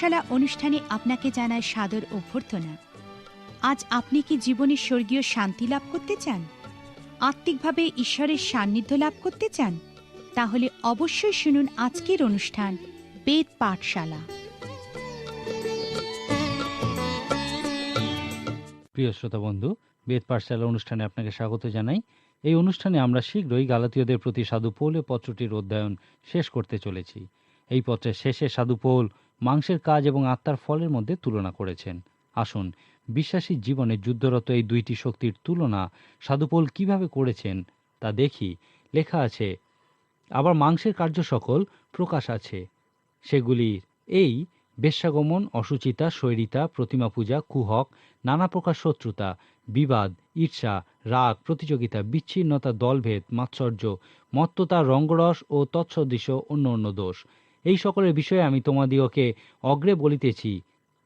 পাঠশালা অনুষ্ঠানে আপনাকে জানায় সাদর অভ্যর্থনা। আজ আপনি কি জীবনে স্বর্গীয় শান্তি লাভ করতে চান? আত্মিকভাবে ঈশ্বরের সান্নিধ্য লাভ করতে চান? তাহলে অবশ্যই শুনুন আজকের অনুষ্ঠান, বেদ পাঠশালা। প্রিয় শ্রোতা বন্ধু, বেদ পাঠশালা অনুষ্ঠানে আপনাকে স্বাগত জানাই। এই অনুষ্ঠানে আমরা শীঘ্রই গালাতীয়দের প্রতি সাধু পৌলে পত্রটির অধ্যয়ন শেষ করতে চলেছি। এই পত্রের শেষে সাধু পৌল মাংসের কাজ এবং আত্মার ফলের মধ্যে তুলনা করেছেন। আসুন, বিশ্বাসী জীবনে যুদ্ধরত এই দুইটি শক্তির তুলনা সাধুপোল কীভাবে করেছেন তা দেখি। লেখা আছে, আবার মাংসের কার্য সকল প্রকাশ আছে। সেগুলি এই, বেশ্যাগমন, অসুচিতা, শৈরিতা, প্রতিমা পূজা, কুহক, নানা প্রকার শত্রুতা, বিবাদ, ঈর্ষা, রাগ, প্রতিযোগিতা, বিচ্ছিন্নতা, দলভেদ, মাৎসর্য, মত্ততা, রঙ্গরস ও তৎসদৃশ অন্য অন্য দোষ। এই সকলের বিষয়ে আমি তোমাদিওকে অগ্রে বলিতেছি।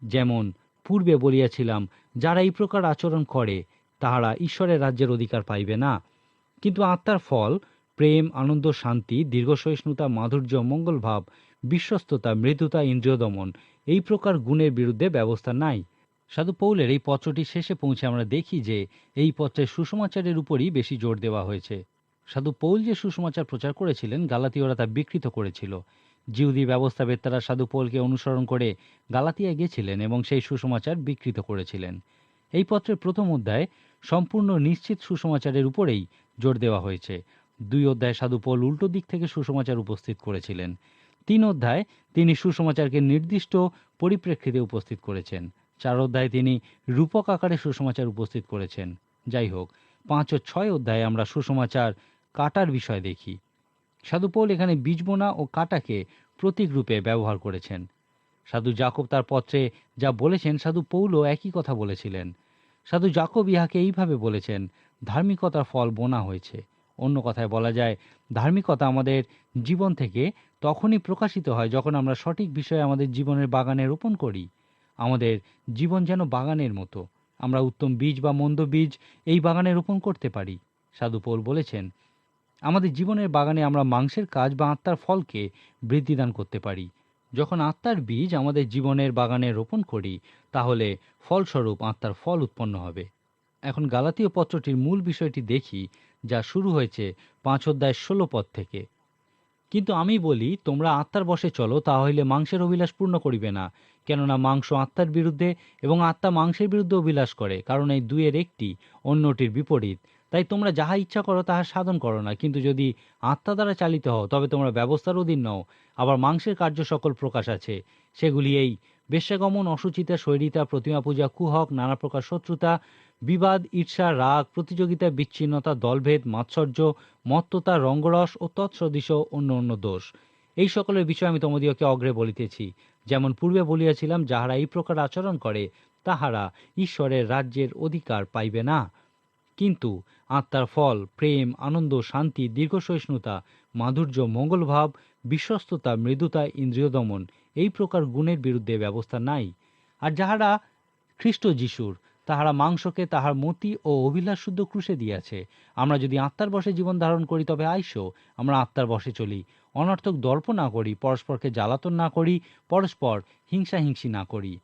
যেমন, পূর্বে বলিয়াছিলাম, যারা এই প্রকার আচরণ করে, তাহারা ঈশ্বরের রাজ্যের অধিকার পাইবে না। কিন্তু আত্মার ফল, প্রেম, আনন্দ, শান্তি, দীর্ঘসহিষ্ণুতা, মাধুর্য মঙ্গলভাব বিশ্বস্ততা, মৃদুতা ইন্দ্রিয় দমন এই প্রকার গুণের বিরুদ্ধে ব্যবস্থা নাই। সাধু পৌলের এই পত্রটি শেষে পৌঁছে আমরা দেখি যে, এই পত্রের সুসমাচারের উপরই বেশি জোর দেওয়া হয়েছে। সাধু পৌল যে সুসমাচার প্রচার করেছিলেন, গালাতীয়রা তা বিকৃত করেছিল। জিহুদি ব্যবস্থাবেত্তারা সাধু পৌলকে অনুসরণ করে গালাতিয়ায় গেছিলেন এবং সেই সুসমাচার বিকৃত করেছিলেন। এই পত্রের প্রথম অধ্যায় সম্পূর্ণ নিশ্চিত সুসমাচারের উপরেই জোর দেওয়া হয়েছে। দুই অধ্যায় সাধু পৌল উল্টো দিক থেকে সুসমাচার উপস্থিত করেছিলেন। তিন অধ্যায় তিনি সুসমাচারকে নির্দিষ্ট পরিপ্রেক্ষিতে উপস্থিত করেছেন। চার অধ্যায়ে তিনি রূপক আকারে সুসমাচার উপস্থিত করেছেন। যাই হোক, পাঁচ ও ছয় অধ্যায়ে আমরা সুসমাচার কাটার বিষয় দেখি। সাধু পৌল এখানে বীজবোনা ও কাটাকে প্রতীক রূপে ব্যবহার করেছেন। সাধু জাকব তার পত্রে যা বলেছেন, সাধু পৌলও একই কথা বলেছিলেন। সাধু জাকব ইহাকে এইভাবে বলেছেন, ধার্মিকতার ফল বোনা হয়েছে। অন্য কথায় বলা যায়, ধার্মিকতা আমাদের জীবন থেকে তখনই প্রকাশিত হয় যখন আমরা সঠিক বিষয়ে আমাদের জীবনের বাগানে রোপণ করি। আমাদের জীবন যেন বাগানের মতো। আমরা উত্তম বীজ বা মন্দ বীজ এই বাগানে রোপণ করতে পারি। সাধু পৌল বলেছেন আমাদের জীবনের বাগানে আমরা মাংসের কাজ বা আত্মার ফলকে বৃদ্ধিদান করতে পারি। যখন আত্মার বীজ আমাদের জীবনের বাগানে রোপণ করি, তাহলে ফলস্বরূপ আত্মার ফল উৎপন্ন হবে। এখন গালাতীয় পত্রটির মূল বিষয়টি দেখি, যা শুরু হয়েছে পাঁচ অধ্যায় ষোলো পদ থেকে। কিন্তু আমি বলি, তোমরা আত্মার বসে চলো, তাহলে মাংসের অভিলাষ পূর্ণ করিবে না, কেননা মাংস আত্মার বিরুদ্ধে এবং আত্মা মাংসের বিরুদ্ধে অভিলাষ করে, কারণ এই দুইয়ের একটি, অন্যটির বিপরীত। তাই তোমরা যাহা ইচ্ছা করো তাহা সাধন করো না। কিন্তু যদি আত্মা দ্বারা চালিত হও, তবে তোমরা ব্যবস্থার অধীন নও। আবার মাংসের কার্য সকল প্রকাশ আছে। সেগুলি এই বেশ্যাগমন, অসুচিতা, শৈরিতা, প্রতিমা পূজা, কুহক, নানা প্রকার শত্রুতা, বিবাদ, ঈর্ষা, রাগ, প্রতিযোগিতা, বিচ্ছিন্নতা, দলভেদ, মাৎসর্য, মত্ততা, রঙ্গরস ও তৎসদৃশ অন্য অন্য দোষ। এই সকলের বিষয়ে আমি তোমাদিওকে অগ্রে বলিতেছি। যেমন পূর্বে বলিয়াছিলাম, যাহারা এই প্রকার আচরণ করে, তাহারা ঈশ্বরের রাজ্যের অধিকার পাইবে না। কিন্তু আত্মার ফল, প্রেম, আনন্দ, শান্তি, দীর্ঘসহিষ্ণুতা, মাধুর্য, মঙ্গলভাব, বিশ্বস্ততা, মৃদুতা ইন্দ্রিয় দমন এই প্রকার গুণের বিরুদ্ধে ব্যবস্থা নাই। আর যাহারা খ্রিস্ট যিশুর, তাহারা মাংসকে তাহার মতি ও অভিলাষ শুদ্ধ ক্রুশে দিয়াছে। আমরা যদি আত্মার বসে জীবন ধারণ করি, তবে আইসো, আমরা আত্মার বসে চলি। অনর্থক দর্প না করি, পরস্পরকে জ্বালাতন না করি, পরস্পর হিংসাহিংসি না করি।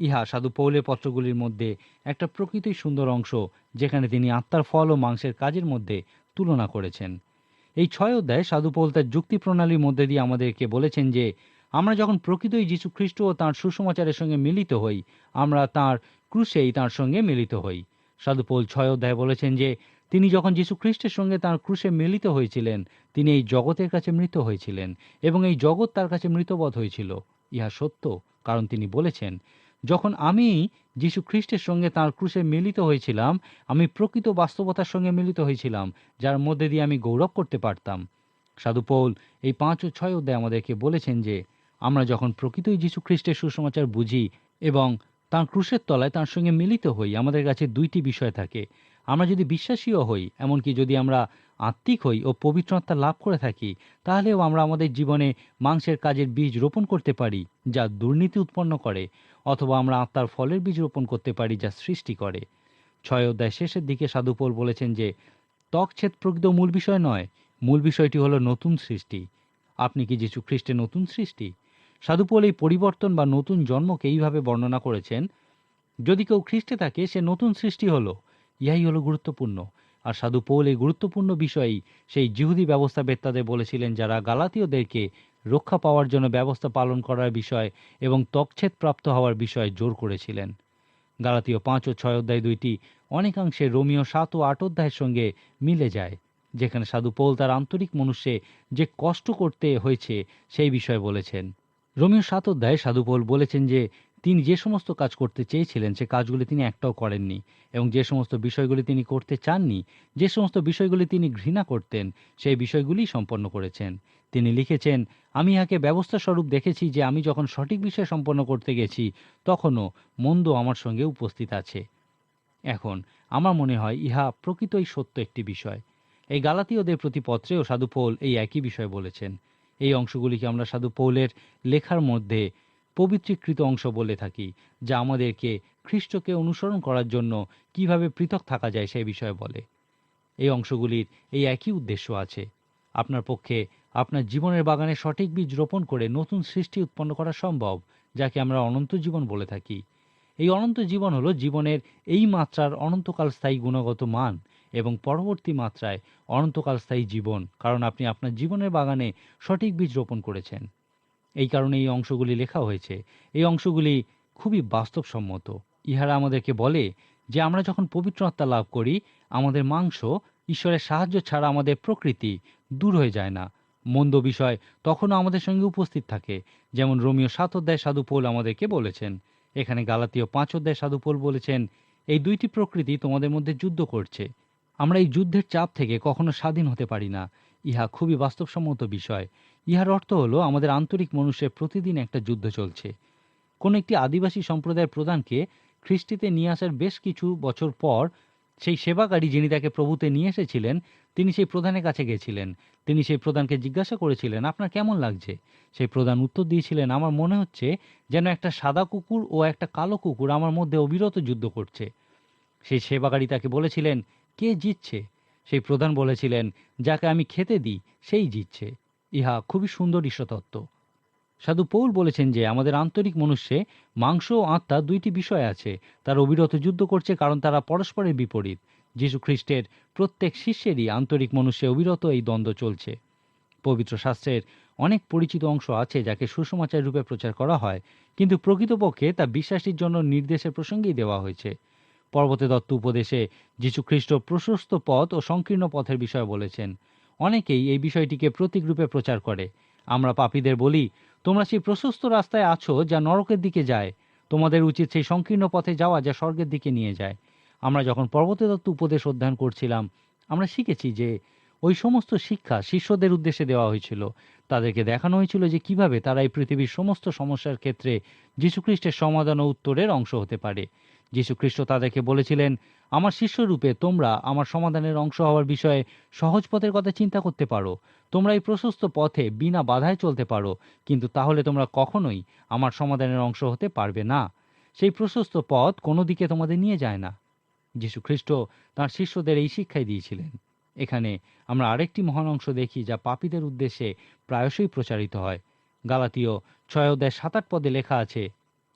ইহা সাধু পৌলের পত্রগুলির মধ্যে একটা প্রকৃতই সুন্দর অংশ, যেখানে তিনি আত্মার ফল ও মাংসের কাজের মধ্যে তুলনা করেছেন। এই ছয় অধ্যায় সাধু পৌল তার যুক্তি প্রণালীর মধ্যে দিয়ে আমাদেরকে বলেছেন যে, আমরা যখন প্রকৃতই যীশু খ্রিস্ট ও তাঁর সুসমাচারের সঙ্গে মিলিত হই, আমরা তাঁর ক্রুশেই তাঁর সঙ্গে মিলিত হই। সাধু পৌল ছয় অধ্যায় বলেছেন যে, তিনি যখন যীশু খ্রিস্টের সঙ্গে তাঁর ক্রুশে মিলিত হয়েছিলেন, তিনি এই জগতের কাছে মৃত হয়েছিলেন এবং এই জগৎ তার কাছে মৃতবধ হয়েছিল। ইহা সত্য, কারণ তিনি বলেছেন যখন আমি যীশু খ্রিস্টের সঙ্গে তাঁর ক্রুশে মিলিত হয়েছিলাম, আমি প্রকৃত বাস্তবতার সঙ্গে মিলিত হয়েছিলাম, যার মধ্যে দিয়ে আমি গৌরব করতে পারতাম। সাধুপৌল এই পাঁচ ও ছয় অধ্যায় আমাদেরকে বলেছেন যে, আমরা যখন প্রকৃতই যীশু খ্রিস্টের সুসমাচার বুঝি এবং তাঁর ক্রুশের তলায় তাঁর সঙ্গে মিলিত হই, আমাদের কাছে দুইটি বিষয় থাকে। আমরা যদি বিশ্বাসীও হই, এমনকি যদি আমরা আত্মিক হই ও পবিত্রতা লাভ করে থাকি, তাহলেও আমরা আমাদের জীবনে মাংসের কাজের বীজ রোপণ করতে পারি, যা দুর্নীতি উৎপন্ন করে। অথবা আমরা আত্মার ফলের বীজ রোপণ করতে পারি যা সৃষ্টি করে। ছয় অধ্যায় শেষের দিকে সাধুপোল বলেছেন যে ত্বকছেদ প্রকৃত মূল বিষয় নয়, মূল বিষয়টি হলো নতুন সৃষ্টি। আপনি কি যীশু খ্রিস্টের নতুন সৃষ্টি? সাধুপোল এই পরিবর্তন বা নতুন জন্মকে এইভাবে বর্ণনা করেছেন, যদি কেউ খ্রিস্টে থাকে, সে নতুন সৃষ্টি হলো, ইহাই হলো গুরুত্বপূর্ণ। আর সাধু পৌল এই গুরুত্বপূর্ণ বিষয়ই সেই জিহুদি ব্যবস্থাবেত্তাদের বলেছিলেন যারা গালাতীয়দেরকে রক্ষা পাওয়ার জন্য ব্যবস্থা পালন করার বিষয় এবং তকছেদ প্রাপ্ত হওয়ার বিষয়ে জোর করেছিলেন। গালাতীয় পাঁচ ও ছয় অধ্যায় দুইটি অনেকাংশে রোমিও সাত ও আট অধ্যায়ের সঙ্গে মিলে যায়, যেখানে সাধু পৌল তার আন্তরিক মনুষ্যে যে কষ্ট করতে হয়েছে সেই বিষয়ে বলেছেন। রোমিও সাত অধ্যায়ে সাধু পৌল বলেছেন যে, তিনি যে সমস্ত কাজ করতে চেয়েছিলেন, সে কাজগুলি তিনি একটাও করেননি এবং যে সমস্ত বিষয়গুলি তিনি করতে চাননি, যে সমস্ত বিষয়গুলি তিনি ঘৃণা করতেন, সেই বিষয়গুলি সম্পন্ন করেছেন। তিনি লিখেছেন, আমি ইহাকে ব্যবস্থা স্বরূপ দেখেছি যে আমি যখন সঠিক বিষয় সম্পন্ন করতে গেছি, তখনও মন্দ আমার সঙ্গে উপস্থিত আছে। এখন আমার মনে হয় ইহা প্রকৃতই সত্য একটি বিষয়। এই গালাতীয়দের প্রতি পত্রেও সাধু পৌল এই একই বিষয় বলেছেন। এই অংশগুলিকে আমরা সাধু পৌলের লেখার মধ্যে পবিত্রীকৃত অংশ বলে থাকি, যা আমাদেরকে খ্রিস্টকে অনুসরণ করার জন্য কীভাবে পৃথক থাকা যায় সেই বিষয়ে বলে। এই অংশগুলির এই একই উদ্দেশ্য আছে। আপনার পক্ষে আপনার জীবনের বাগানে সঠিক বীজ রোপণ করে নতুন সৃষ্টি উৎপন্ন করা সম্ভব, যাকে আমরা অনন্ত জীবন বলে থাকি। এই অনন্ত জীবন হলো জীবনের এই মাত্রার অনন্তকাল স্থায়ী গুণগত মান এবং পরবর্তী মাত্রায় অনন্তকাল স্থায়ী জীবন, কারণ আপনি আপনার জীবনের বাগানে সঠিক বীজ রোপণ করেছেন। এই কারণে এই অংশগুলি লেখা হয়েছে। এই অংশগুলি খুবই বাস্তবসম্মত। ইহারা আমাদেরকে বলে যে আমরা যখন পবিত্র আত্মা লাভ করি, আমাদের মাংস ঈশ্বরের সাহায্য ছাড়া আমাদের প্রকৃতি দূর হয়ে যায় না। মন্দ বিষয় তখনও আমাদের সঙ্গে উপস্থিত থাকে। যেমন রোমিও সাত অধ্যায় সাধু পোল আমাদেরকে বলেছেন। এখানে গালাতীয় পাঁচ অধ্যায় সাধু পোল বলেছেন, এই দুইটি প্রকৃতি তোমাদের মধ্যে যুদ্ধ করছে। আমরা এই যুদ্ধের চাপ থেকে কখনো স্বাধীন হতে পারি না। ইহা খুবই বাস্তবসম্মত বিষয়। ইহার অর্থ হলো আমাদের আন্তরিক মনুষ্যের প্রতিদিন একটা যুদ্ধ চলছে। কোন একটি আদিবাসী সম্প্রদায়ের প্রধানকে খ্রিস্টিতে নিয়ে আসার বেশ কিছু বছর পর সেই সেবাকারী যিনি তাকে প্রভুতে নিয়ে এসেছিলেন, তিনি সেই প্রধানের কাছে গেছিলেন। তিনি সেই প্রধানকে জিজ্ঞাসা করেছিলেন, আপনার কেমন লাগছে? সেই প্রধান উত্তর দিয়েছিলেন, আমার মনে হচ্ছে যেন একটা সাদা কুকুর ও একটা কালো কুকুর আমার মধ্যে অবিরত যুদ্ধ করছে। সেই সেবাকারী তাকে বলেছিলেন, কে জিতছে? সেই প্রধান বলেছিলেন, যাকে আমি খেতে দিই, সেই জিতছে। ইহা খুবই সুন্দর ঈশ্বতত্ত্ব সাধু পৌল বলেছেন যে, আমাদের আন্তরিক মনুষ্যে মাংস ও আত্মা দুইটি বিষয় আছে। তারা অবিরত যুদ্ধ করছে কারণ তারা পরস্পরের বিপরীত। যীশু খ্রিস্টের প্রত্যেক শিষ্যেরই আন্তরিক মনুষ্যে অবিরত এই দ্বন্দ্ব চলছে। পবিত্র শাস্ত্রের অনেক পরিচিত অংশ আছে যাকে সুসমাচার রূপে প্রচার করা হয়, কিন্তু প্রকৃতপক্ষে তা বিশ্বাসীর জন্য নির্দেশের প্রসঙ্গেই দেওয়া হয়েছে। পর্বতে দত্ত উপদেশে যীশুখ্রিস্ট প্রশস্ত পথ ও সংকীর্ণ পথের বিষয়ে বলেছেন। অনেকেই এই বিষয়টিকে প্রতীক রূপে প্রচার করে। আমরা পাপীদের বলি তোমরা সেই প্রশস্ত রাস্তায় আছো যা নরকের দিকে যায়। তোমাদের উচিত সেই সংকীর্ণ পথে যাওয়া যা স্বর্গের দিকে নিয়ে যায়। আমরা যখন পর্বতদত্ত উপদেশ অধ্যয়ন করছিলাম, আমরা শিখেছি যে ওই সমস্ত শিক্ষা শিষ্যদের উদ্দেশ্যে দেওয়া হয়েছিল। তাদেরকে দেখানো হয়েছিল যে কীভাবে তারা এই পৃথিবীর সমস্ত সমস্যার ক্ষেত্রে যীশুখ্রিস্টের সমাধান ও উত্তরের অংশ হতে পারে। যীশুখ্রিস্ট তাদেরকে বলেছিলেন, আমার শিষ্যরূপে তোমরা আমার সমাধানের অংশ হওয়ার বিষয়ে সহজ পথের কথা চিন্তা করতে পারো। তোমরা এই প্রশস্ত পথে বিনা বাধায় চলতে পারো, কিন্তু তাহলে তোমরা কখনোই আমার সমাধানের অংশ হতে পারবে না। সেই প্রশস্ত পথ কোনো দিকে তোমাদের নিয়ে যায় না। যীশু খ্রিস্ট তাঁর শিষ্যদের এই শিক্ষাই দিয়েছিলেন। এখানে আমরা আরেকটি মহান অংশ দেখি, যা পাপীদের উদ্দেশ্যে প্রায়শই প্রচারিত হয়। গালাতীয় ছয় অধ্যায় সাত আট পদে লেখা আছে,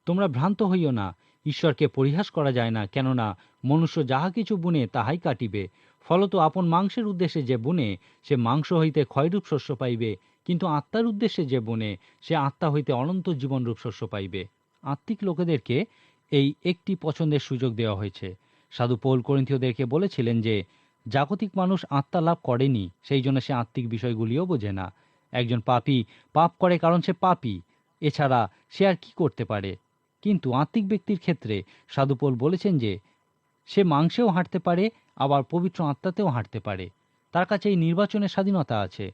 তোমরা ভ্রান্ত হইও না ঈশ্বরকে পরিহাস করা যায় না, কেননা মনুষ্য যাহা কিছু বুনে তাহাই কাটিবে। ফলত আপন মাংসের উদ্দেশ্যে যে বুনে, সে মাংস হইতে ক্ষয়রূপ শস্য পাইবে, কিন্তু আত্মার উদ্দেশ্যে যে বুনে, সে আত্মা হইতে অনন্ত জীবনরূপ শস্য পাইবে। আত্মিক লোকেদেরকে এই একটি পছন্দের সুযোগ দেওয়া হয়েছে। সাধু পৌল করিন্থীয়দেরকে বলেছিলেন যে, জাগতিক মানুষ আত্মা লাভ করেনি সেই জন্য সে আত্মিক বিষয়গুলিও বোঝে না। একজন পাপী পাপ করে কারণ সে পাপি, এছাড়া সে আর কি করতে পারে? কিন্তু আত্মিক ব্যক্তির ক্ষেত্রে সাধুপোল বলেছেন যে, সে মাংসেও হাঁটতে পারে, আবার পবিত্র আত্মাতেও হাঁটতে পারে। তার কাছে এই নির্বাচনের স্বাধীনতা আছে।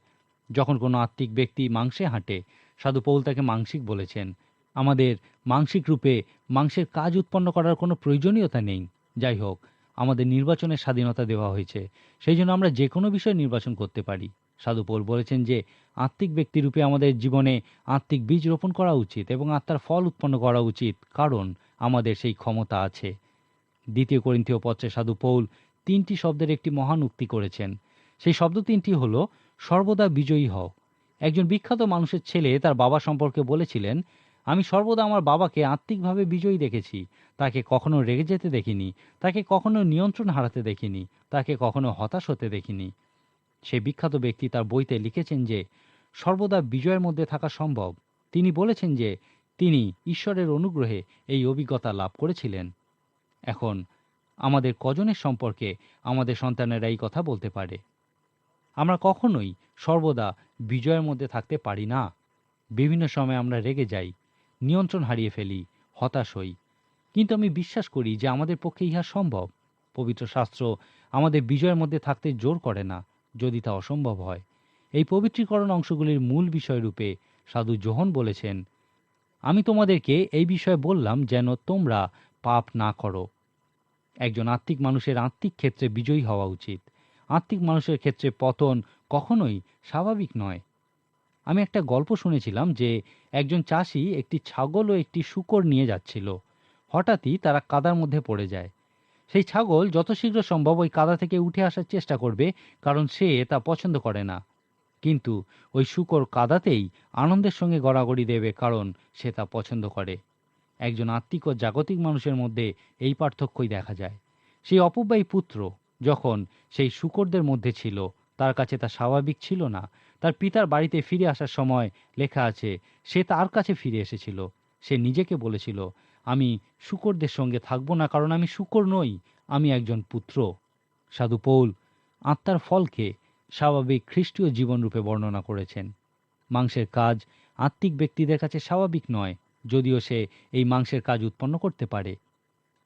যখন কোনো আত্মিক ব্যক্তি মাংসে হাঁটে, সাধু পৌল তাকে মাংসিক বলেছেন। আমাদের মাংসিক রূপে মাংসের কাজ উৎপন্ন করার কোনো প্রয়োজনীয়তা নেই। যাই হোক, আমাদের নির্বাচনের স্বাধীনতা দেওয়া হয়েছে। সেই জন্য আমরা যে কোনো বিষয় নির্বাচন করতে পারি। সাধু পৌল বলেছেন যে, আত্মিক ব্যক্তিরূপে আমাদের জীবনে আত্মিক বীজ রোপণ করা উচিত এবং আত্মার ফল উৎপন্ন করা উচিত, কারণ আমাদের সেই ক্ষমতা আছে। দ্বিতীয় করিন্থীয় পত্রে সাধু পৌল তিনটি শব্দের একটি মহান উক্তি করেছেন। সেই শব্দ তিনটি হল, সর্বদা বিজয়ী হও। একজন বিখ্যাত মানুষের ছেলে তার বাবা সম্পর্কে বলেছিলেন, আমি সর্বদা আমার বাবাকে আত্মিকভাবে বিজয়ী দেখেছি। তাকে কখনো রেগে যেতে দেখিনি। তাকে কখনো নিয়ন্ত্রণ হারাতে দেখিনি। তাকে কখনো হতাশ হতে দেখিনি। সেই বিখ্যাত ব্যক্তি তার বইতে লিখেছেন যে, সর্বদা বিজয়ের মধ্যে থাকা সম্ভব। তিনি বলেছেন যে, তিনি ঈশ্বরের অনুগ্রহে এই অভিজ্ঞতা লাভ করেছিলেন। এখন, আমাদের কজনের সম্পর্কে আমাদের সন্তানেরা এই কথা বলতে পারে। আমরা কখনোই সর্বদা বিজয়ের মধ্যে থাকতে পারি না। বিভিন্ন সময় আমরা রেগে যাই, নিয়ন্ত্রণ হারিয়ে ফেলি, হতাশ হই। কিন্তু আমি বিশ্বাস করি যে আমাদের পক্ষে ইহা সম্ভব। পবিত্র শাস্ত্র আমাদের বিজয়ের মধ্যে থাকতে জোর করে না। যদি তা অসম্ভব হয়। এই পবিত্রীকরণ অংশগুলির মূল বিষয়রূপে সাধু জোহন বলেছেন, আমি তোমাদেরকে এই বিষয়ে বললাম যেন তোমরা পাপ না করো। একজন আত্মিক মানুষের আত্মিক ক্ষেত্রে বিজয়ী হওয়া উচিত। আত্মিক মানুষের ক্ষেত্রে পতন কখনোই স্বাভাবিক নয়। আমি একটা গল্প শুনেছিলাম যে একজন চাষি একটি ছাগল ও একটি শূকর নিয়ে যাচ্ছিল। হঠাৎই তারা কাদার মধ্যে পড়ে যায়। সেই ছাগল যত শীঘ্র সম্ভব ওই কাদা থেকে উঠে আসার চেষ্টা করবে, কারণ সে তা পছন্দ করে না। কিন্তু ওই শুকর কাদাতেই আনন্দের সঙ্গে গড়াগড়ি দেবে, কারণ সে তা পছন্দ করে। একজন আত্মিক ও জাগতিক মানুষের মধ্যে এই পার্থক্যই দেখা যায়। সেই অপব্যয়ী পুত্র যখন সেই শুকরদের মধ্যে ছিল, তার কাছে তা স্বাভাবিক ছিল না। তার পিতার বাড়িতে ফিরে আসার সময় লেখা আছে, সে তার কাছে ফিরে এসেছিল। সে নিজেকে বলেছিল আমি শূকরদের সঙ্গে থাকব না, কারণ আমি শূকর নই, আমি একজন পুত্র। সাধু পৌল আত্মার ফলকে স্বাভাবিক খ্রিস্টীয় জীবনরূপে বর্ণনা করেছেন। মাংসের কাজ আত্মিক ব্যক্তিদের কাছে স্বাভাবিক নয়, যদিও সে এই মাংসের কাজ উৎপন্ন করতে পারে।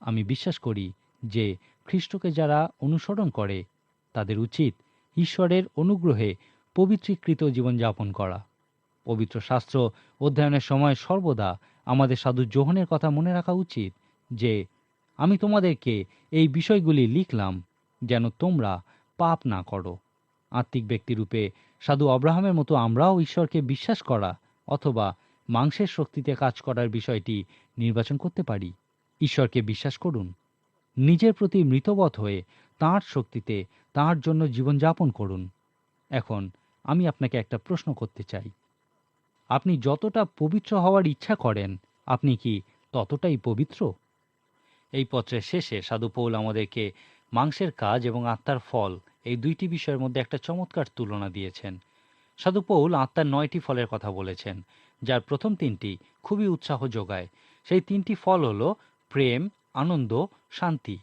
আমি বিশ্বাস করি যে খ্রিস্টকে যারা অনুসরণ করে, তাদের উচিত ঈশ্বরের অনুগ্রহে পবিত্রীকৃত জীবনযাপন করা। পবিত্র শাস্ত্র অধ্যয়নের সময় সর্বদা আমাদের সাধু জোহনের কথা মনে রাখা উচিত যে, আমি তোমাদেরকে এই বিষয়গুলি লিখলাম যেন তোমরা পাপ না করো। আত্মিক ব্যক্তিরূপে সাধু অব্রাহামের মতো আমরাও ঈশ্বরকে বিশ্বাস করা অথবা মাংসের শক্তিতে কাজ করার বিষয়টি নির্বাচন করতে পারি। ঈশ্বরকে বিশ্বাস করুন। নিজের প্রতি মৃতবধ হয়ে তাঁর শক্তিতে তাঁর জন্য জীবনযাপন করুন। এখন আমি আপনাকে একটা প্রশ্ন করতে চাই। আপনি যতটা পবিত্র হওয়ার ইচ্ছা করেন, আপনি কি ততটাই পবিত্র? এই পত্রের শেষে সাধু পৌল আমাদেরকে মাংসের কাজ এবং আত্মার ফল এই দুইটি বিষয়ের মধ্যে একটা চমৎকার তুলনা দিয়েছেন। সাধু পৌল আত্মার নয়টি ফলের কথা বলেছেন, যার প্রথম তিনটি খুবই উৎসাহ যোগায়। সেই তিনটি ফল হলো প্রেম, আনন্দ, শান্তি।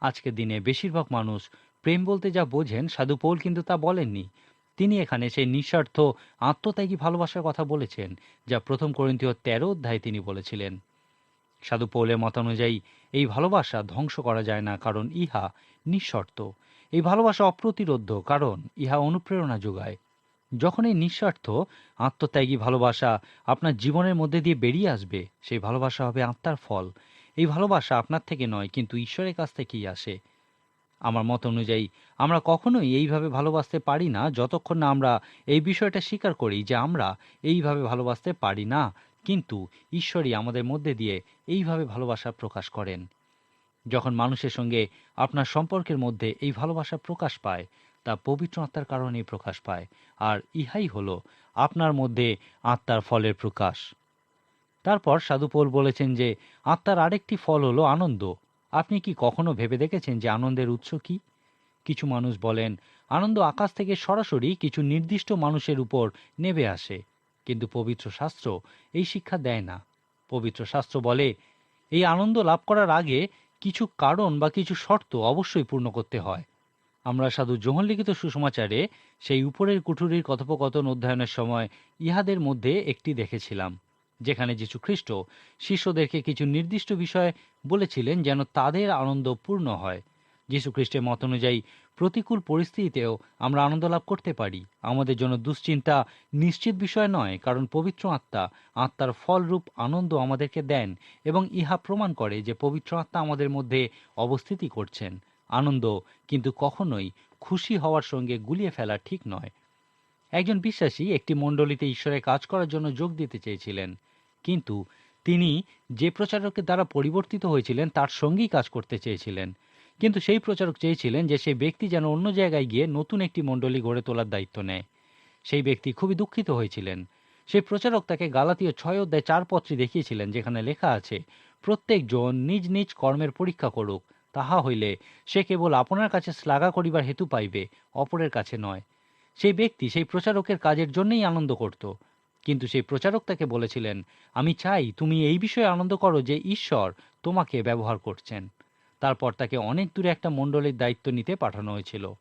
আজকের দিনে বেশিরভাগ মানুষ প্রেম বলতে যা বোঝেন, সাধু পৌল কিন্তু তা বলেননি। তিনি এখানে সেই নিঃস্বার্থ, আত্মত্যাগী ভালোবাসার কথা বলেছেন, যা প্রথম করিন্থীয় তেরো অধ্যায়ে তিনি বলেছিলেন। সাধু পৌলের মতানুযায়ী, এই ভালোবাসা ধ্বংস করা যায় না, কারণ ইহা নিঃশর্ত এই ভালোবাসা অপ্রতিরোধ্য, কারণ ইহা অনুপ্রেরণা যোগায়। যখন এই নিঃস্বার্থ, আত্মত্যাগী ভালোবাসা আপনার জীবনের মধ্যে দিয়ে বেরিয়ে আসবে, সেই ভালোবাসা হবে আত্মার ফল। এই ভালোবাসা আপনার থেকে নয়, কিন্তু ঈশ্বরের কাছ থেকেই আসে। আমার মত অনুযায়ী আমরা কখনোই এইভাবে ভালোবাসতে পারি না যতক্ষণ না আমরা এই বিষয়টা স্বীকার করি যে আমরা এইভাবে ভালোবাসতে পারি না। কিন্তু ঈশ্বরই আমাদের মধ্যে দিয়ে এইভাবে ভালোবাসা প্রকাশ করেন। যখন মানুষের সঙ্গে আপনার সম্পর্কের মধ্যে এই ভালোবাসা প্রকাশ পায়, তা পবিত্র আত্মার কারণেই প্রকাশ পায়, আর ইহাই হল আপনার মধ্যে আত্মার ফলের প্রকাশ। তারপর সাধুপোল বলেছেন যে, আত্মার আরেকটি ফল হলো আনন্দ। আপনি কি কখনো ভেবে দেখেছেন যে আনন্দের উৎস কি? কিছু মানুষ বলেন, আনন্দ আকাশ থেকে সরাসরি কিছু নির্দিষ্ট মানুষের উপর নেবে আসে। কিন্তু পবিত্র শাস্ত্র এই শিক্ষা দেয় না। পবিত্র শাস্ত্র বলে, এই আনন্দ লাভ করার আগে কিছু কারণ বা কিছু শর্ত অবশ্যই পূর্ণ করতে হয়। আমরা সাধু জোহন লিখিত সুসমাচারে সেই উপরের কুঠুরির কথোপকথন অধ্যয়নের সময় ইহাদের মধ্যে একটি দেখেছিলাম, যেখানে যীশু খ্রিস্ট শিষ্যদেরকে কিছু নির্দিষ্ট বিষয় বলেছিলেন যেন তাদের আনন্দ পূর্ণ হয়। খ্রিস্টের মত অনুযায়ী প্রতিকূল পরিস্থিতিতেও আমরা আনন্দ লাভ করতে পারি। আমাদের জন্য দুশ্চিন্তা নিশ্চিত বিষয় নয়, কারণ পবিত্র আত্মা, আত্মার ফলরূপ আনন্দ আমাদেরকে দেন এবং ইহা প্রমাণ করে যে পবিত্র আত্মা আমাদের মধ্যে অবস্থিতি করছেন। আনন্দ কিন্তু কখনোই খুশি হওয়ার সঙ্গে গুলিয়ে ফেলা ঠিক নয়। একজন বিশ্বাসী একটি মণ্ডলীতে ঈশ্বরের কাজ করার জন্য যোগ দিতে চেয়েছিলেন, কিন্তু তিনি যে প্রচারকের দ্বারা পরিবর্তিত হয়েছিলেন তার সঙ্গেই কাজ করতে চেয়েছিলেন। কিন্তু সেই প্রচারক চেয়েছিলেন যে সেই ব্যক্তি যেন অন্য জায়গায় গিয়ে নতুন একটি মণ্ডলী গড়ে তোলার দায়িত্ব নেয়। সেই ব্যক্তি খুবই দুঃখিত হয়েছিলেন। সেই প্রচারক তাকে গালাতীয় ছয় অধ্যায় চার পত্রী দেখিয়েছিলেন যেখানে লেখা আছে, প্রত্যেকজন নিজ নিজ কর্মের পরীক্ষা করুক। তাহা হইলে সে কেবল আপনার কাছে শ্লাঘা করিবার হেতু পাইবে, অপরের কাছে নয়। সেই ব্যক্তি সেই প্রচারকের কাজের জন্যই আনন্দ করত। কিন্তু সেই প্রচারক তাকে বলেছিলেন, আমি চাই তুমি এই বিষয়ে আনন্দ করো যে ঈশ্বর তোমাকে ব্যবহার করছেন। তারপর তাকে অনেক দূরে একটা মণ্ডলের দায়িত্ব নিতে পাঠানো হয়েছিল।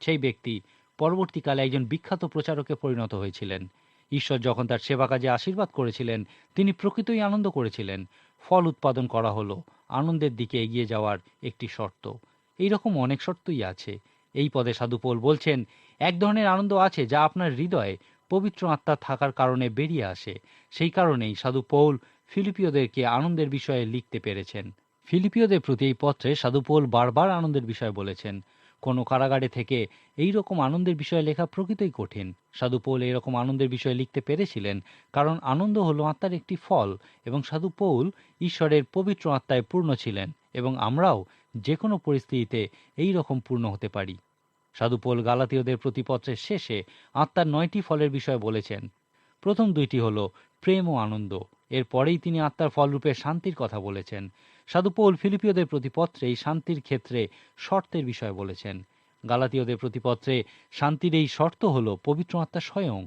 সেই ব্যক্তি পরবর্তীকালে একজন বিখ্যাত প্রচারকে পরিণত হয়েছিলেন। ঈশ্বর যখন তার সেবা কাজে আশীর্বাদ করেছিলেন, তিনি প্রকৃতই আনন্দ করেছিলেন। ফল উৎপাদন করা হলো, আনন্দের দিকে এগিয়ে যাওয়ার একটি শর্ত। এই রকম অনেক শর্তই আছে। এই পদে সাধুপোল বলছেন, এক ধরনের আনন্দ আছে যা আপনার হৃদয়ে পবিত্র আত্মা থাকার কারণে বেরিয়ে আসে। সেই কারণেই সাধু পৌল ফিলিপিওদেরকে আনন্দের বিষয়ে লিখতে পেরেছেন। ফিলিপিওদের প্রতি এই পত্রে সাধু পৌল বারবার আনন্দের বিষয় বলেছেন। কোনো কারাগারে থেকে এই রকম আনন্দের বিষয়ে লেখা প্রকৃতই কঠিন। সাধু পৌল এইরকম আনন্দের বিষয়ে লিখতে পেরেছিলেন কারণ আনন্দ হলো আত্মার একটি ফল এবং সাধু পৌল ঈশ্বরের পবিত্র আত্মায় পূর্ণ ছিলেন এবং আমরাও যে কোনো পরিস্থিতিতে এই রকম পূর্ণ হতে পারি। সাধু পৌল গালাতীয়দের প্রতিপত্রের শেষে আত্মার নয়টি ফলের বিষয় বলেছেন। প্রথম দুইটি হলো প্রেম ও আনন্দ। এরপরেই তিনি আত্মার ফলরূপে শান্তির কথা বলেছেন। সাধু পৌল ফিলিপিওদের প্রতিপত্রে এই শান্তির ক্ষেত্রে শর্তের বিষয় বলেছেন। গালাতীয়দের প্রতিপত্রে শান্তির এই শর্ত হল পবিত্র আত্মা স্বয়ং।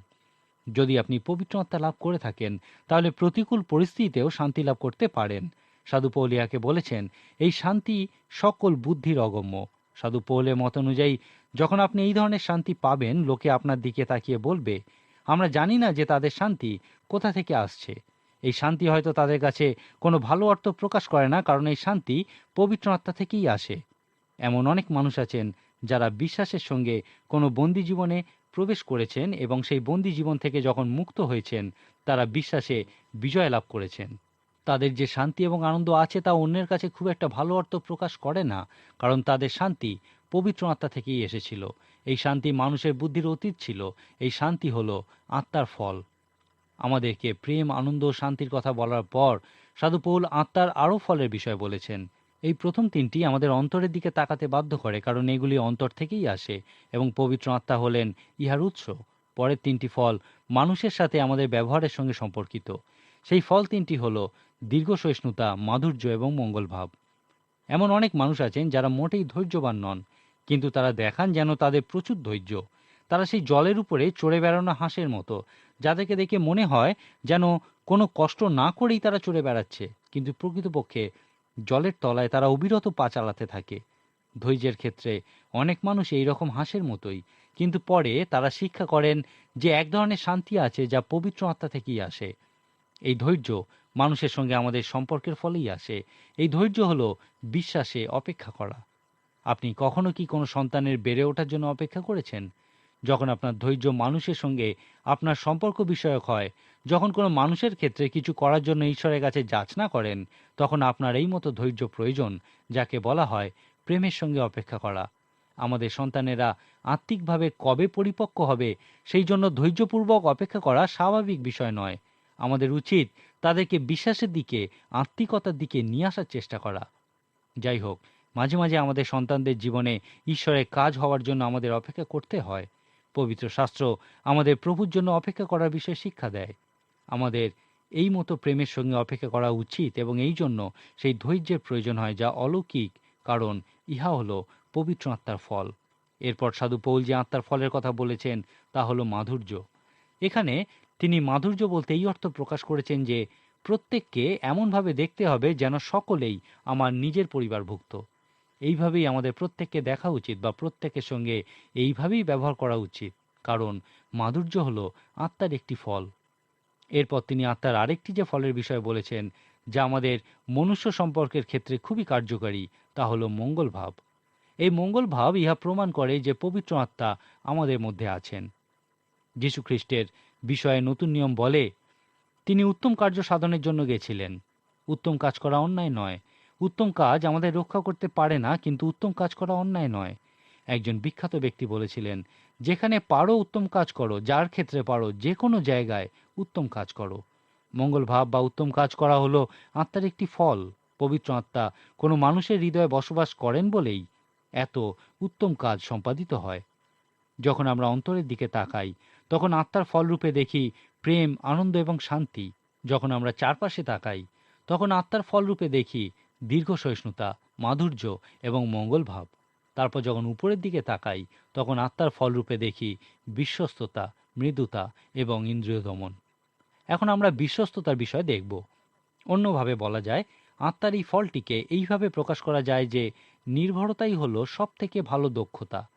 যদি আপনি পবিত্র আত্মা লাভ করে থাকেন, তাহলে প্রতিকূল পরিস্থিতিতেও শান্তি লাভ করতে পারেন। সাধু পৌল ইহাকে বলেছেন, এই শান্তি সকল বুদ্ধির অগম্য। সাধু পৌলের মত অনুযায়ী, যখন আপনি এই ধরনের শান্তি পাবেন, লোকে আপনার দিকে তাকিয়ে বলবে, আমরা জানি না যে তাদের শান্তি কোথা থেকে আসছে। এই শান্তি হয়তো তাদের কাছে কোনো ভালো অর্থ প্রকাশ করে না, কারণ এই শান্তি পবিত্র আত্মা থেকেই আসে। এমন অনেক মানুষ আছেন যারা বিশ্বাসের সঙ্গে কোনো বন্দি জীবনে প্রবেশ করেছেন এবং সেই বন্দি জীবন থেকে যখন মুক্ত হয়েছেন, তারা বিশ্বাসে বিজয় লাভ করেছেন। তাদের যে শান্তি এবং আনন্দ আছে তা অন্যের কাছে খুব একটা ভালো অর্থ প্রকাশ করে না, কারণ তাদের শান্তি পবিত্র আত্মা থেকেই এসেছিল। এই শান্তি মানুষের বুদ্ধির অতীত ছিল। এই শান্তি হলো আত্মার ফল। আমাদেরকে প্রেম, আনন্দ, শান্তির কথা বলার পর সাধুপৌল আত্মার আরও ফলের বিষয় বলেছেন। এই প্রথম তিনটি আমাদের অন্তরের দিকে তাকাতে বাধ্য করে, কারণ এগুলি অন্তর থেকেই আসে এবং পবিত্র আত্মা হলেন ইহার উৎস। পরের তিনটি ফল মানুষের সাথে আমাদের ব্যবহারের সঙ্গে সম্পর্কিত। সেই ফল তিনটি হল দীর্ঘ সহিষ্ণুতা মাধুর্য এবং মঙ্গলভাব এমন অনেক মানুষ আছেন যারা মোটেই ধৈর্যবান নন, কিন্তু তারা দেখান যেন তাদের প্রচুর ধৈর্য। তারা সেই জলের উপরে চড়ে বেড়ানো হাঁসের মতো, যাদেরকে দেখে মনে হয় যেন কোনো কষ্ট না করেই তারা চড়ে বেড়াচ্ছে। কিন্তু প্রকৃতপক্ষে জলের তলায় তারা অবিরত পা চালাতে থাকে। ধৈর্যের ক্ষেত্রে অনেক মানুষ এই রকম হাঁসের মতোই। কিন্তু পরে তারা শিক্ষা করেন যে এক ধরনের শান্তি আছে যা পবিত্র আত্মা থেকেই আসে। এই ধৈর্য মানুষের সঙ্গে আমাদের সম্পর্কের ফলেই আসে। এই ধৈর্য হলো বিশ্বাসে অপেক্ষা করা। আপনি কখনো কি কোনো সন্তানের বেড়ে ওঠার জন্য অপেক্ষা করেছেন? যখন আপনার ধৈর্য মানুষের সঙ্গে আপনার সম্পর্ক বিষয়ক হয়, যখন কোনো মানুষের ক্ষেত্রে কিছু করার জন্য ঈশ্বরের কাছে যাচনা করেন, তখন আপনার এই মতো ধৈর্য প্রয়োজন, যাকে বলা হয় প্রেমের সঙ্গে অপেক্ষা করা। আমাদের সন্তানেরা আত্মিকভাবে কবে পরিপক্ক হবে, সেই জন্য ধৈর্যপূর্বক অপেক্ষা করা স্বাভাবিক বিষয় নয়। আমাদের উচিত তাদেরকে বিশ্বাসের দিকে, আত্মিকতার দিকে নিয়ে আসার চেষ্টা করা। যাই হোক, মাঝে মাঝে আমাদের সন্তানদের জীবনে ঈশ্বরের কাজ হওয়ার জন্য আমাদের অপেক্ষা করতে হয়। পবিত্র শাস্ত্র আমাদের প্রভুর জন্য অপেক্ষা করার বিষয়ে শিক্ষা দেয়। আমাদের এই মতো প্রেমের সঙ্গে অপেক্ষা করা উচিত এবং এই জন্য সেই ধৈর্যের প্রয়োজন হয় যা অলৌকিক, কারণ ইহা হলো পবিত্র আত্মার ফল। এরপর সাধু পৌল যে আত্মার ফলের কথা বলেছেন, তা হলো মাধুর্য। এখানে তিনি মাধুর্য বলতে এই অর্থ প্রকাশ করেছেন যে, প্রত্যেককে এমনভাবে দেখতে হবে যেন সকলেই আমার নিজের পরিবারভুক্ত। এইভাবেই আমাদের প্রত্যেককে দেখা উচিত বা প্রত্যেকের সঙ্গে এইভাবেই ব্যবহার করা উচিত। কারণ মাধুর্য হল আত্মার একটি ফল। এরপর তিনি আত্মার আরেকটি যে ফলের বিষয়ে বলেছেন, যা আমাদের মনুষ্য সম্পর্কের ক্ষেত্রে খুবই কার্যকারী, তা হল মঙ্গল ভাব। এই মঙ্গল ভাব ইহা প্রমাণ করে যে পবিত্র আত্মা আমাদের মধ্যে আছেন। যীশু খ্রিস্টের বিষয়ে নতুন নিয়ম বলে, তিনি উত্তম কার্য সাধনের জন্য গেছিলেন। উত্তম কাজ করা অন্যায় নয় উত্তম কাজ আমাদের রক্ষা করতে পারে না, কিন্তু উত্তম কাজ করা অন্যায় নয়। একজন বিখ্যাত ব্যক্তি বলেছিলেন, যেখানে পারো উত্তম কাজ করো, যার ক্ষেত্রে পারো যে কোনো জায়গায় উত্তম কাজ করো। মঙ্গল ভাব বা উত্তম কাজ করা হলো আত্মার একটি ফল। পবিত্র আত্মা কোনো মানুষের হৃদয়ে বসবাস করেন বলেই এত উত্তম কাজ সম্পাদিত হয়। যখন আমরা অন্তরের দিকে তাকাই, তখন আত্মার ফলরূপে দেখি প্রেম, আনন্দ এবং শান্তি। যখন আমরা চারপাশে তাকাই, তখন আত্মার ফলরূপে দেখি দীর্ঘ সহিষ্ণুতা, মাধুর্য এবং মঙ্গল ভাব। তারপর যখন উপরের দিকে তাকাই, তখন আত্মার ফলরূপে দেখি বিশ্বস্ততা, মৃদুতা এবং ইন্দ্রিয় দমন এখন আমরা বিশ্বস্ততার বিষয় দেখব। অন্যভাবে বলা যায়, আত্মার এই ফলটিকে এইভাবে প্রকাশ করা যায় যে নির্ভরতাই হলো সব থেকে ভালো দক্ষতা।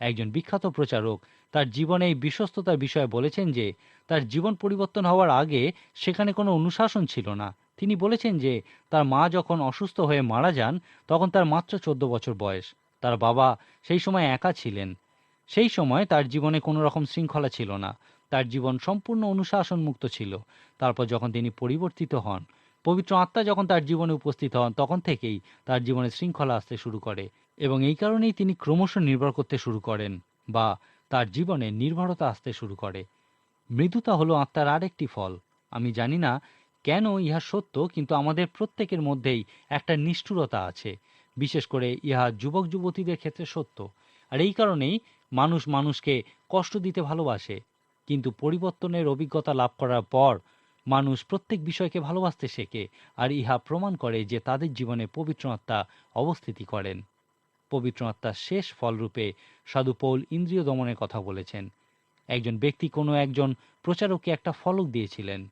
একজন বিখ্যাত প্রচারক তার জীবনে এই বিশ্বস্ততার বিষয়ে বলেছেন যে তার জীবন পরিবর্তন হওয়ার আগে সেখানে কোনো অনুশাসন ছিল না। তিনি বলেছেন যে, তার মা যখন অসুস্থ হয়ে মারা যান, তখন তার মাত্র চোদ্দ বছর বয়স। তার বাবা সেই সময় একা ছিলেন। সেই সময় তার জীবনে কোনো রকম শৃঙ্খলা ছিল না। তার জীবন সম্পূর্ণ অনুশাসন মুক্ত ছিল। তারপর যখন তিনি পরিবর্তিত হন, পবিত্র আত্মা যখন তার জীবনে উপস্থিত হন, তখন থেকেই তার জীবনে শৃঙ্খলা আসতে শুরু করে এবং এই কারণেই তিনি ক্রমশ নির্ভর করতে শুরু করেন বা তার জীবনে নির্ভরতা আসতে শুরু করে। মৃদুতা হলো আত্মার আরেকটি ফল। আমি জানি না কেন ইহা সত্য কিন্তু আমাদের প্রত্যেকের মধ্যেই একটা নিষ্ঠুরতা আছে। বিশেষ করে ইহা যুবক যুবতীদের ক্ষেত্রে সত্য। আর এই কারণেই মানুষ মানুষকে কষ্ট দিতে ভালোবাসে। কিন্তু পরিবর্তনের অভিজ্ঞতা লাভ করার পর মানুষ প্রত্যেক বিষয়কে ভালোবাসতে শেখে আর ইহা প্রমাণ করে যে তাদের জীবনে পবিত্র আত্মা অবস্থিতি করেন। পবিত্র আত্মার শেষ ফলরূপে সাধু পৌল ইন্দ্রিয় দমনের কথা বলেছেন। একজন ব্যক্তি কোনো একজন প্রচারককে একটা ফলক দিয়েছিলেন।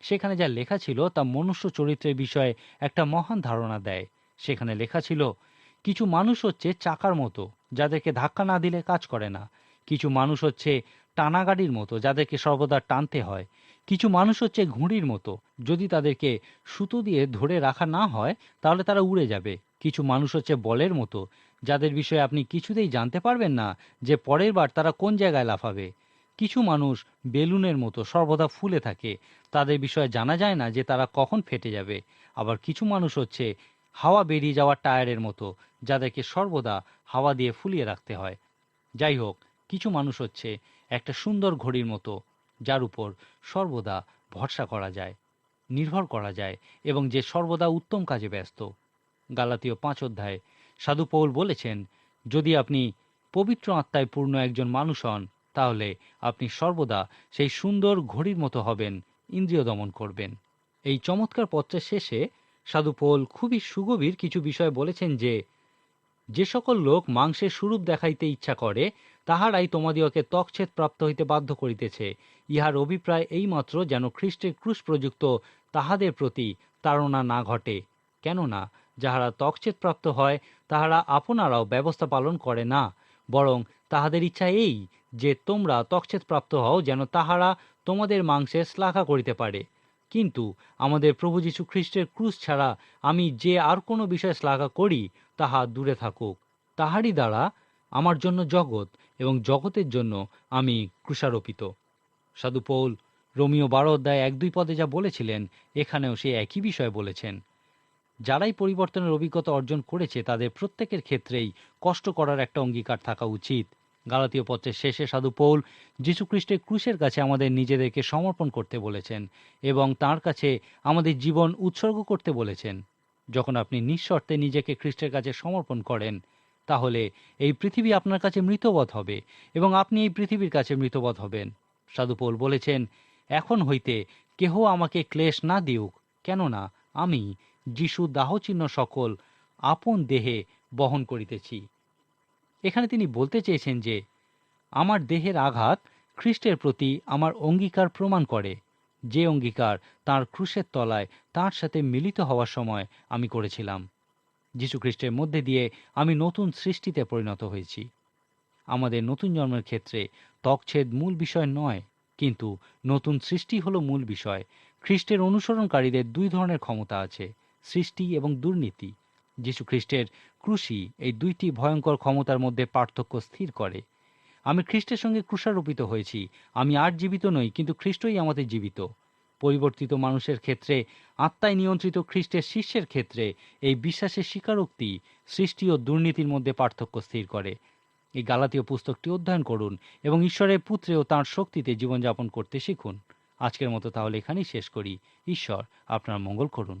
সেখানে যা লেখা ছিল তা মনুষ্য চরিত্রের বিষয়ে একটা মহান ধারণা দেয়। সেখানে লেখা ছিল, কিছু মানুষ হচ্ছে চাকার মতো, যাদেরকে ধাক্কা না দিলে কাজ করে না। কিছু মানুষ হচ্ছে টানা গাড়ির মতো, যাদেরকে সর্বদা টানতে হয়। কিছু মানুষ হচ্ছে ঘুড়ির মতো, যদি তাদেরকে সুতো দিয়ে ধরে রাখা না হয়, তাহলে তারা উড়ে যাবে। কিছু মানুষ হচ্ছে বলের মতো, যাদের বিষয়ে আপনি কিছুতেই জানতে পারবেন না যে পরের বার তারা কোন জায়গায় লাফাবে। কিছু মানুষ বেলুনের মতো সর্বদা ফুলে থাকে। তাদের বিষয়ে জানা যায় না যে তারা কখন ফেটে যাবে। আবার কিছু মানুষ হচ্ছে হাওয়া বেরিয়ে যাওয়া টায়ারের মতো, যাদেরকে সর্বদা হাওয়া দিয়ে ফুলিয়ে রাখতে হয়। যাই হোক, কিছু মানুষ হচ্ছে একটা সুন্দর ঘড়ির মতো, যার উপর সর্বদা ভরসা করা যায়, নির্ভর করা যায় এবং যে সর্বদা উত্তম কাজে ব্যস্ত। গালাতীয় পাঁচ অধ্যায় সাধু পৌল বলেছেন, যদি আপনি পবিত্র আত্মায় পূর্ণ একজন মানুষ হন তাহলে আপনি সর্বদা সেই সুন্দর ঘড়ির মতো হবেন, ইন্দ্রিয় দমন করবেন। এই চমৎকার পত্রের শেষে সাধু পৌল খুবই সুগভীর কিছু বিষয় বলেছেন যে যে সকল লোক মাংসের স্বরূপ দেখাইতে ইচ্ছা করে, তাহারাই তোমাদিওকে তকছেদ প্রাপ্ত হইতে বাধ্য করিতেছে। ইহার অভিপ্রায় এইমাত্র যেন খ্রিস্টের ক্রুশ প্রযুক্ত তাহাদের প্রতি তাড়না না ঘটে। কেননা, যাহারা তকছেদ প্রাপ্ত হয়, তাহারা আপনারাও ব্যবস্থা পালন করে না। বরং তাহাদের ইচ্ছা এই যে তোমরা তকছেদ প্রাপ্ত হও যেন তাহারা তোমাদের মাংসে শ্লাঘা করিতে পারে। কিন্তু আমাদের প্রভু যীশু খ্রিস্টের ক্রুশ ছাড়া আমি যে আর কোনো বিষয় শ্লাঘা করি, তাহা দূরে থাকুক। তাহারই দ্বারা আমার জন্য জগৎ এবং জগতের জন্য আমি ক্রুশারোপিত। সাধু পৌল, রোমিও বারো অধ্যায় এক দুই পদে যা বলেছিলেন, এখানেও সে একই বিষয় বলেছেন। যারাই পরিবর্তনের অভিজ্ঞতা অর্জন করেছে, তাদের প্রত্যেকের ক্ষেত্রেই কষ্ট করার একটা অঙ্গীকার থাকা উচিত। গালাতীয় পত্রের শেষে সাধু পৌল যীশুখ্রিস্টের ক্রুশের কাছে আমাদের নিজেদেরকে সমর্পণ করতে বলেছেন এবং তার কাছে আমাদের জীবন উৎসর্গ করতে বলেছেন। যখন আপনি নিঃশর্তে নিজেকে খ্রিস্টের কাছে সমর্পণ করেন, তাহলে এই পৃথিবী আপনার কাছে মৃতবধ হবে এবং আপনি এই পৃথিবীর কাছে মৃতবধ হবেন। সাধু পৌল বলেছেন, এখন হইতে কেহ আমাকে ক্লেশ না দিউক, কেননা আমি যিশু দাহচিহ্ন সকল আপন দেহে বহন করিতেছি। এখানে তিনি বলতে চেয়েছেন যে, আমার দেহের আঘাত খ্রিস্টের প্রতি আমার অঙ্গীকার প্রমাণ করে, যে অঙ্গীকার তার ক্রুশের তলায় তার সাথে মিলিত হওয়ার সময় আমি করেছিলাম। যীশু খ্রিস্টের মধ্যে দিয়ে আমি নতুন সৃষ্টিতে পরিণত হয়েছি। আমাদের নতুন জন্মের ক্ষেত্রে তকছেদ মূল বিষয় নয়, কিন্তু নতুন সৃষ্টি হলো মূল বিষয়। খ্রিস্টের অনুসরণকারীদের দুই ধরনের ক্ষমতা আছে সৃষ্টি এবং দুর্নীতি। যীশু খ্রিস্টের ক্রুশি এই দুইটি ভয়ঙ্কর ক্ষমতার মধ্যে পার্থক্য স্থির করে। আমি খ্রিস্টের সঙ্গে ক্রুশারোপিত হয়েছি। আমি আর জীবিত নই, কিন্তু খ্রিস্টই আমাদের জীবিত। পরিবর্তিত মানুষের ক্ষেত্রে, আত্মায় নিয়ন্ত্রিত খ্রিস্টের শিষ্যের ক্ষেত্রে এই বিশ্বাসের স্বীকারোক্তি সৃষ্টি ও দুর্নীতির মধ্যে পার্থক্য স্থির করে। এই গালাতীয় পুস্তকটি অধ্যয়ন করুন এবং ঈশ্বরের পুত্রে ও তাঁর শক্তিতে জীবনযাপন করতে শিখুন। আজকের মতো তাহলে এখানেই শেষ করি। ঈশ্বর আপনার মঙ্গল করুন।